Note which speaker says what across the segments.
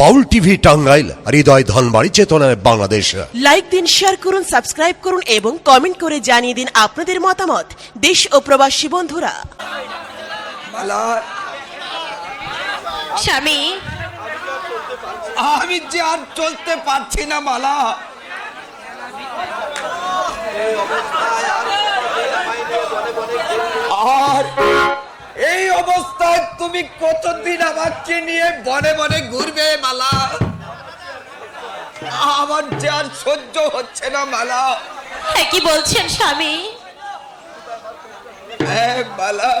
Speaker 1: বাউল TV Tangail Hridoy Dhanbari চেতনায় Bangladesh.
Speaker 2: Like দিন share করুন সাবস্ক্রাইব করুন এবং কমেন্ট করে জানিয়ে দিন আপনাদের মতামত। দেশ ও প্রবাসী বন্ধুরা।
Speaker 3: স্বামী।
Speaker 4: আমি যে আর চলতে পারছি না মালা। আর এই অবস্থায় তুমি কতদিন আমাকে নিয়ে বনে বনে ঘুরবে মালা? আমার যে আর সহ্য হচ্ছে না মালা।
Speaker 3: হ্যাঁ কি বলছেন স্বামী?
Speaker 4: হ্যাঁ মালা।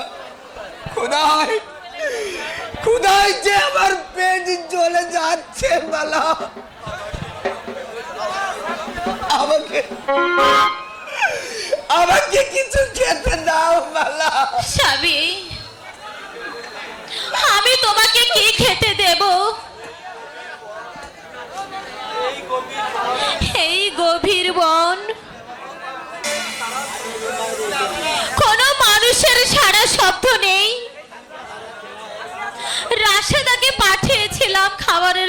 Speaker 4: খুদাই খুদাই যে আমার পেট জ্বলে যাচ্ছে মালা। আমাকে আমাকে কিছু খেতে দাও মালা।
Speaker 3: স্বামী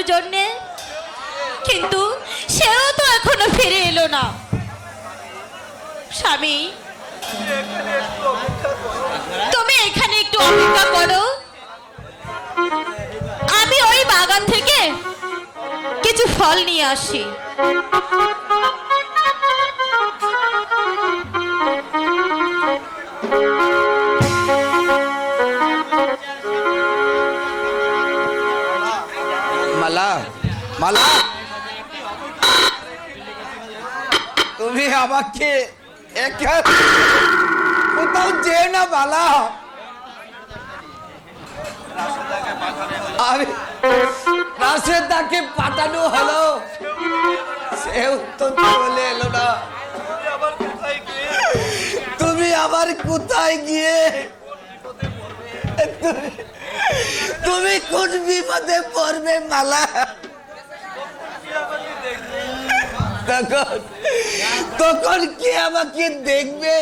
Speaker 3: খাবারের জন্য। কিন্তু সেও তো এখনও ফিরে এলো না। স্বামী, তুমি এখানে একটু অপেক্ষা করো। আমি ওই বাগান থেকে কিছু ফল নিয়ে আসি।
Speaker 4: আমাকে কোথাও যে না রাশেদাকে পাঠানো হলো। তো এলো না। তুমি আবার কোথায় গিয়ে? তুমি কোন বিপদে পড়বে মালা? তখন তখন কে আমাকে দেখবে?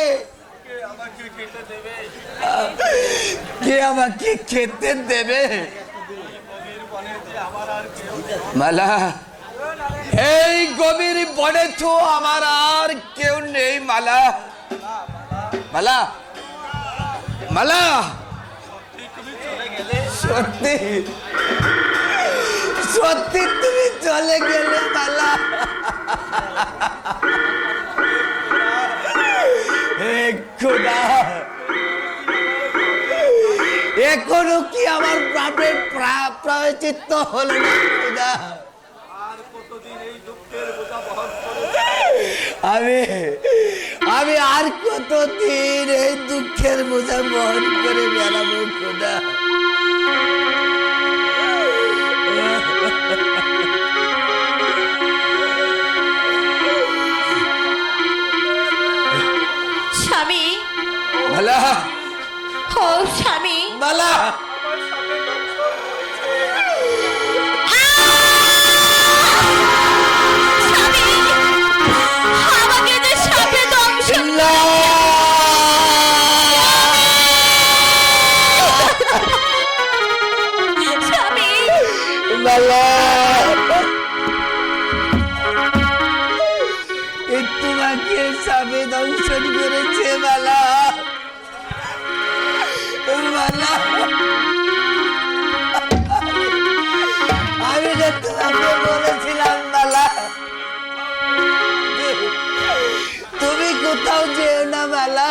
Speaker 4: কে আমাকে খেতে দেবে? মালা, এই গভীর বনে তো আমার আর কেউ নেই, মালা। মালা মালা। সত্যি সত্যি তুমি চলে গেলে, মালা। প্রা- হল না আমি আমি আর কতদিন এই দুঃখের বোঝা বহন করে বেড়াবো খোদা তোমাকে সাবে দংশন করেছে মালা মালা আমি যে তোমাকে বলেছিলাম মালা তুমি কোথাও যেও না মালা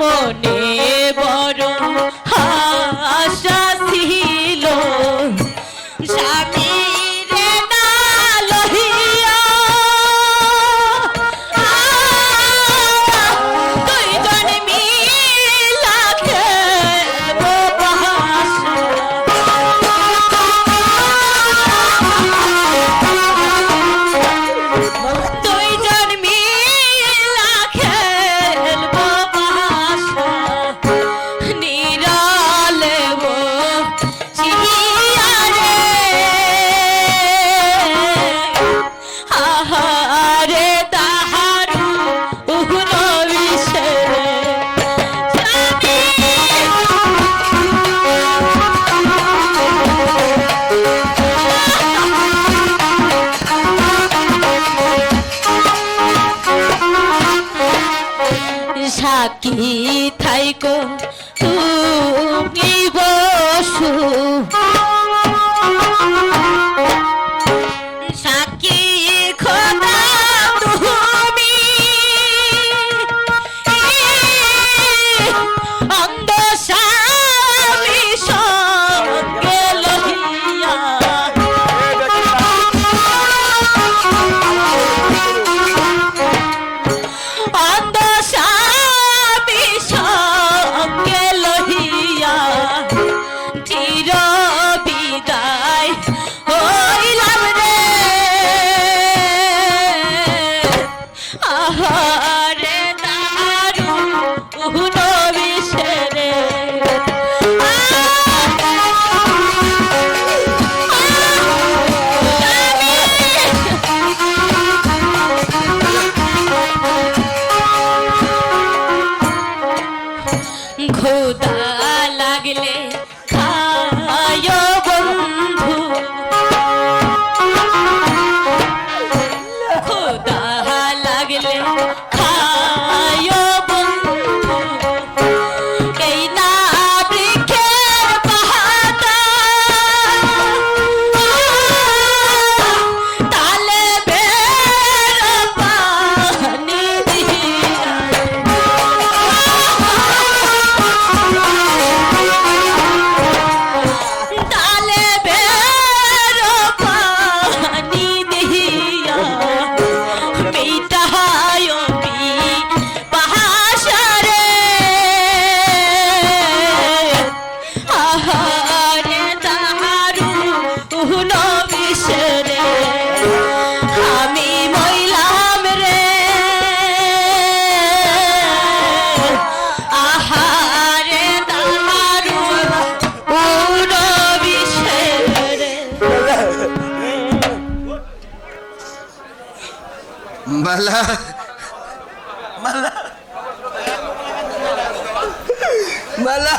Speaker 3: মনে থাইকো তুমি
Speaker 4: মালা মালা মালা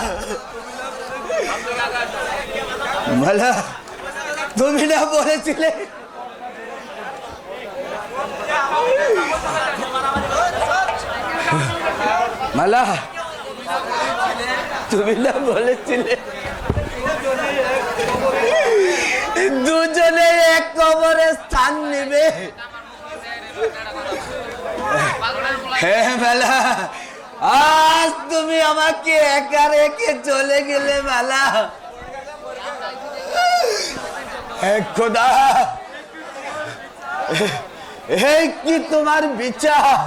Speaker 4: মালা তুমি না বলেছিলে। মালা তুমি না বলেছিলে। দুজনে এক কবরে স্থান নেবে। হ্যাঁ মেলা আজ তুমি আমাকে একা রেখে চলে গেলে হে খোদা। হে কি তোমার বিচার?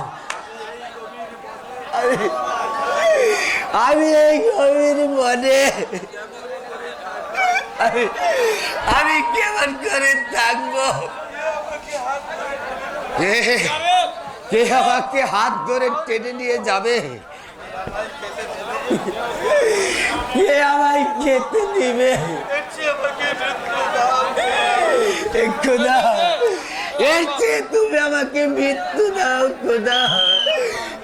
Speaker 4: আমি- এই গভীর মনে। আমি কেমন করে থাকব? কে আমাকে হাত ধরে টেনে নিয়ে যাবে। কে আমায় খেতে দিবে। খোদা এর চেয়ে তুমি আমাকে মৃত্যু দাও খোদা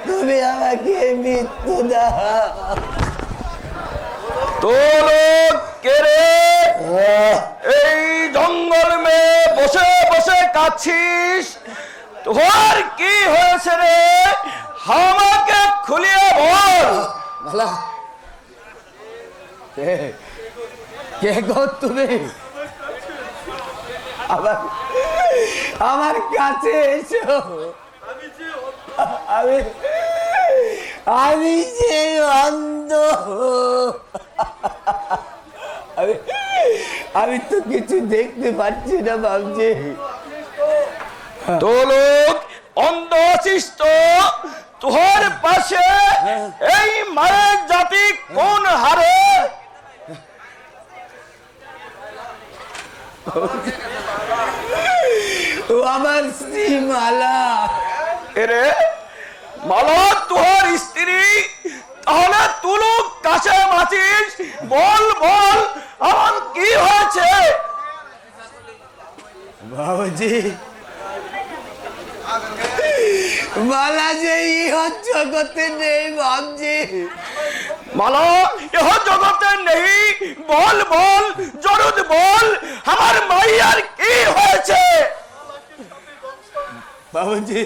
Speaker 4: তুমি আমাকে মৃত্যু দাও।
Speaker 5: তোর কে রে? এই জঙ্গল মে বসে বসে কাচ্ছিস তোর কি হয়েছে রে? আমাকে খুলিয়ে বল।
Speaker 4: ভালা কে গো তুমি? আমার আমার কাছে এসো। আমি আমি যে অন্ধ। আমি আমি তো কিছু দেখতে পাচ্ছি না, ভাবছি।
Speaker 5: তোলক অন্ধ আছিস তোর পাশে এই মায়ের জাতি কোন হারে?
Speaker 4: আমার স্ত্রী মালা।
Speaker 5: এরে মালা তোর স্ত্রী তাহলে তুলুক কাছে মাছিস বল বল আমার কি হয়েছে?
Speaker 4: বাবুজি মালা যে ইহ জগতে নেই বাবজি
Speaker 5: মালা এহ জগতে নেই। বল বল জরুদ বল আমার মাইয়ার কি হয়েছে?
Speaker 4: বাবুজি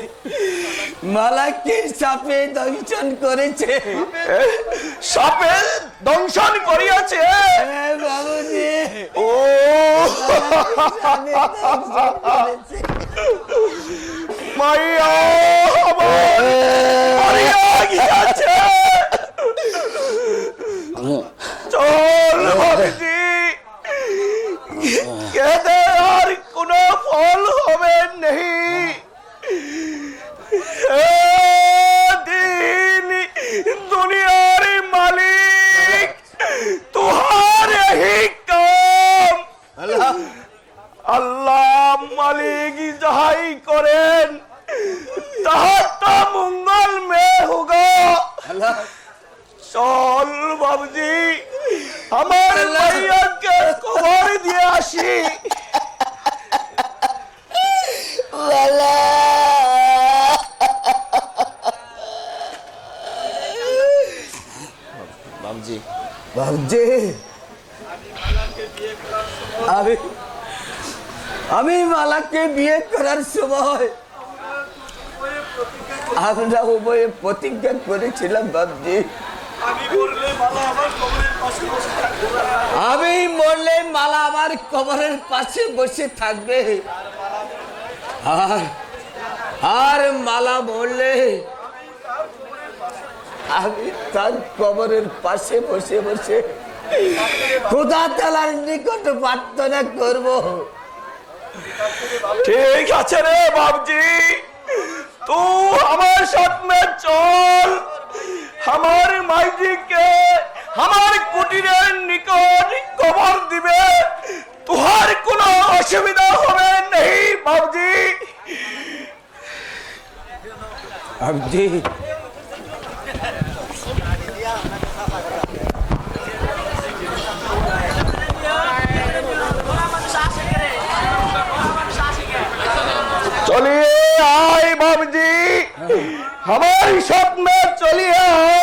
Speaker 4: মালাকে সাপে দংশন করেছে?
Speaker 5: সাপে দংশন করিয়াছে?
Speaker 4: বাবুজি।
Speaker 5: ও। মাইয়া। আমার মারিয়া গিয়াছে চল ভাবিজি কেদে আর কোনো ফল হবে নেই হে দিন দুনিয়ার মালিক তুহার হি কাম আল্লাহ মালিক যাহাই করেন তাহার তো মঙ্গল মে হোগা চল বাবুজি আমার মাইয়াকে খবর দিয়ে আসি
Speaker 4: মালা বাবজি। বাবজি। আমি আমি মালাকে বিয়ে করার সময় আমরা উভয়ে প্রতিজ্ঞা করেছিলাম, বাবজি। আমি মরলে মালা আমার কবরের পাশে বসে থাকবে। আর আর মালা মরলে আমি তার কবরের পাশে বসে বসে খোদা তালার নিকট প্রার্থনা করব।
Speaker 5: ঠিক আছে রে বাবজি তুই আমার সাথে চল আমার মাইজিকে আমার কুটিরের নিকট খবর দিবে। তুহার কোনো অসুবিধা হবে নেই বাবজি
Speaker 4: আবজি
Speaker 5: आए बाबूजी। हमारी शॉप में चलिए।